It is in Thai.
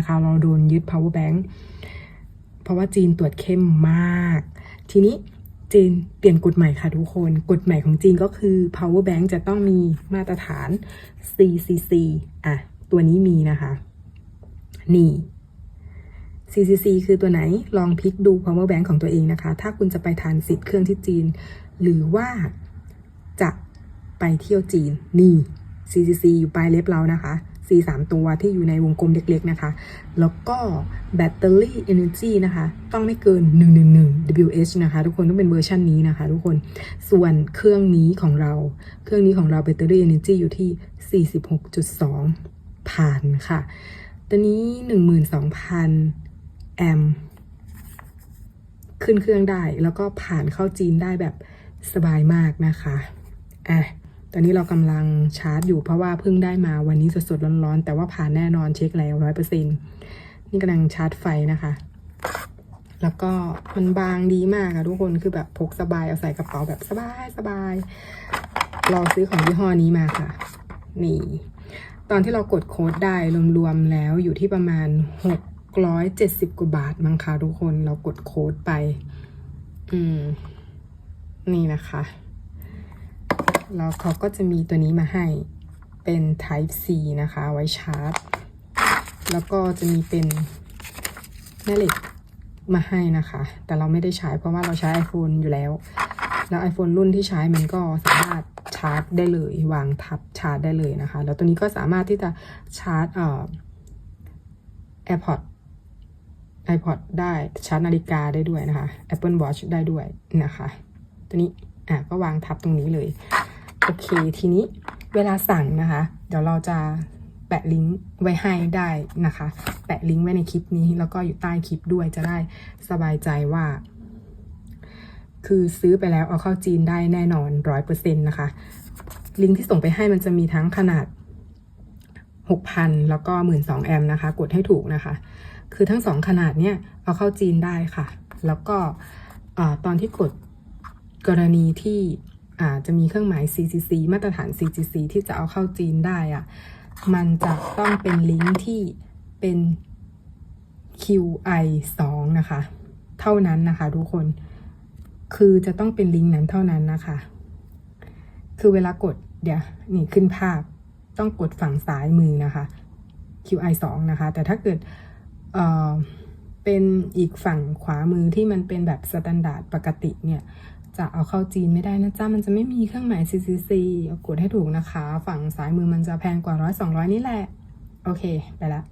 นะคะ เราโดนยึด power bank เพราะว่าจีนตรวจเข้มมาก ทีนี้จีนเปลี่ยนกฎใหม่ค่ะทุกคน กฎใหม่ของจีนก็คือ power bank จะต้องมีมาตรฐาน CCC อะ ตัวนี้มีนะคะ นี่ CCC คือตัวไหน ลองพลิกดู power bank ของตัวเองนะคะ ถ้าคุณจะไปทานสิทธิ์เครื่องที่จีน หรือว่าจะไปเที่ยวจีน นี่ CCC อยู่ปลายเล็บเรานะคะ C 3ตัวที่อยู่ในวงกลมเล็กๆนะคะ แล้วก็แบตเตอรี่ Energy นะคะ ต้องไม่เกิน 111 WH นะคะ ทุกคนต้องเป็นเวอร์ชันนี้นะคะ ทุกคนส่วนเครื่องนี้ของเรา เครื่องนี้ของเราแบตเตอรี่ Energy อยู่ที่ 46.2ผ่านค่ะตัวนี้ 12,000 แอมขึ้นเครื่องได้ แล้วก็ผ่านเข้าจีนได้แบบสบายมากนะคะอะ ตอนนี้เรากำลังชาร์จอยู่เพราะว่าเพิ่งได้มาวันนี้สดๆร้อนๆ แต่ว่าผ่านแน่นอนเช็คแล้วร้อยเปอร์เซ็นนี่กำลังชาร์จไฟนะคะ แล้วก็มันบางดีมากอะทุกคนคือแบบพกสบายเอาใส่กระเป๋าแบบสบายสบายลอซื้อของยี่ห้อนี้มาค่ะ นี่ ตอนที่เรากดโค้ดได้รวมๆแล้วอยู่ที่ประมาณหกร้อยเจ็ดสิบกว่าบาทมั้งคะทุกคนเรากดโค้ดไป อืม นี่นะคะ แล้วเขาก็จะมีตัวนี้มาให้เป็น Type C นะคะ ไว้ชาร์จ แล้วก็จะมีเป็นแม่เหล็กมาให้นะคะ แต่เราไม่ได้ใช้เพราะว่าเราใช้ iPhone อยู่แล้ว แล้ว iPhone รุ่นที่ใช้มันก็สามารถชาร์จได้เลยวางทับชาร์จได้เลยนะคะ แล้วตัวนี้ก็สามารถที่จะชาร์จเอ่อ AirPod iPod ได้ชาร์จนาฬิกาได้ด้วยนะคะ Apple Watch ได้ด้วยนะคะ ตัวนี้อะก็วางทับตรงนี้เลย โอเค ทีนี้เวลาสั่งนะคะ เดี๋ยวเราจะแปะลิงก์ไว้ให้ได้นะคะ แปะลิงก์ไว้ในคลิปนี้ แล้วก็อยู่ใต้คลิปด้วยจะได้สบายใจว่า คือซื้อไปแล้วเอาเข้าจีนได้แน่นอนร้อยเปอร์เซ็นต์นะคะ ลิงก์ที่ส่งไปให้มันจะมีทั้งขนาด 6,000 แล้วก็ 12,000 แอมป์นะคะ กดให้ถูกนะคะ คือทั้งสองขนาดเนี้ยเอาเข้าจีนได้ค่ะ แล้วก็อตอนที่กดกรณีที่ จะมีเครื่องหมาย CCC มาตรฐาน CCC ที่จะเอาเข้าจีนได้อะมันจะต้องเป็นลิงก์ที่เป็น QI 2นะคะ เท่านั้นนะคะทุกคน คือจะต้องเป็นลิงก์นั้นเท่านั้นนะคะ คือเวลากดเดี๋ยวนี่ขึ้นภาพต้องกดฝั่งซ้ายมือนะคะ QI 2นะคะ แต่ถ้าเกิดเออเป็นอีกฝั่งขวามือที่มันเป็นแบบสแตนดาร์ดปกติเนี่ย จะเอาเข้าจีนไม่ได้นะจ๊ะ มันจะไม่มีเครื่องหมาย CCC กดให้ถูกนะคะ ฝั่งซ้ายมือมันจะแพงกว่าร้อยสองร้อยนี่แหละ โอเค ไปละ